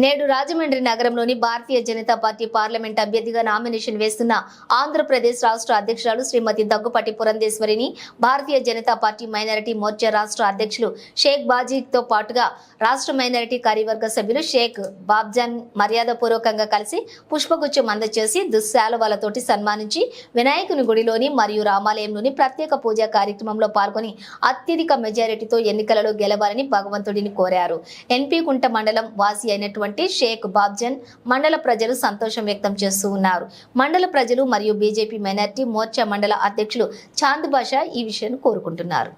నేడు రాజమండ్రి నగరంలోని Bharatiya Janata party parliament అభ్యర్థిగా నామినేషన్ వేస్తున్న ఆంధ్రప్రదేశ్ రాష్ట్ర అధ్యక్షురాలు శ్రీమతి దగ్గుపాటి పురంధేశ్వరిని భారతీయ జనతా పార్టీ మైనారిటీ మోర్చా రాష్ట్ర అధ్యక్షులు షేక్ బాజీతో పాటుగా రాష్ట్ర మైనారిటీ కార్యవర్గ సభ్యులు షేక్ బాబ్జాన్ మర్యాదపూర్వకంగా కలిసి పుష్పగుచ్చం అందజేసి దుశ్శాలువాలతోటి సన్మానించి వినాయకుని గుడిలోని మరియు రామాలయంలోని ప్రత్యేక పూజా కార్యక్రమంలో పాల్గొని అత్యధిక మెజారిటీతో ఎన్నికలలో గెలవాలని భగవంతుడిని కోరారు. ఎన్పీ కుంట మండలం వాసి అయినటువంటి షేక్ బాబ్జన్ మండల ప్రజలు సంతోషం వ్యక్తం చేస్తూ ఉన్నారు. మండల ప్రజలు మరియు బీజేపీ మైనార్టీ మోర్చా మండల అధ్యక్షులు చాంద్ బాషా ఈ విషయాన్ని కోరుకుంటున్నారు.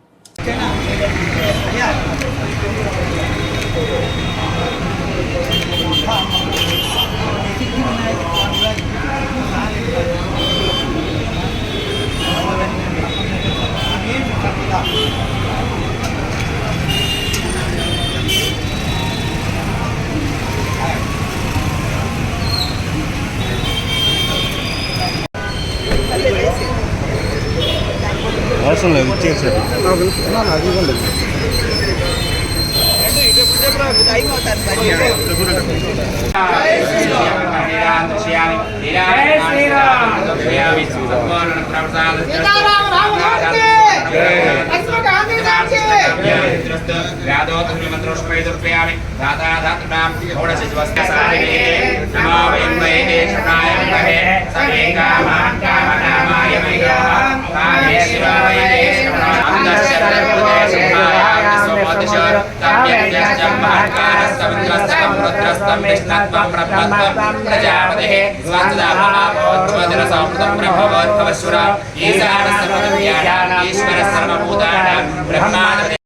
అవసరం లేదు ఇచ్చేసారు వేదోత్రమంత్రోష్పేదుర్పయామి దాతాదాత్రాం షోడశివస్యసారిణే నమో వయం వైదేశనాయ విమహే సమే इंद्रस्तम इंद्रस्तम रुद्रस्तम विष्णत्वं ब्रह्मत्वं प्रजापतिः स्वन्तदाभावोद्वदनसौमृतं प्रभवोद्भवशुरा ईशानसर्वविद्यानाम् ईश्वरसर्वभूतानां ब्रह्मादि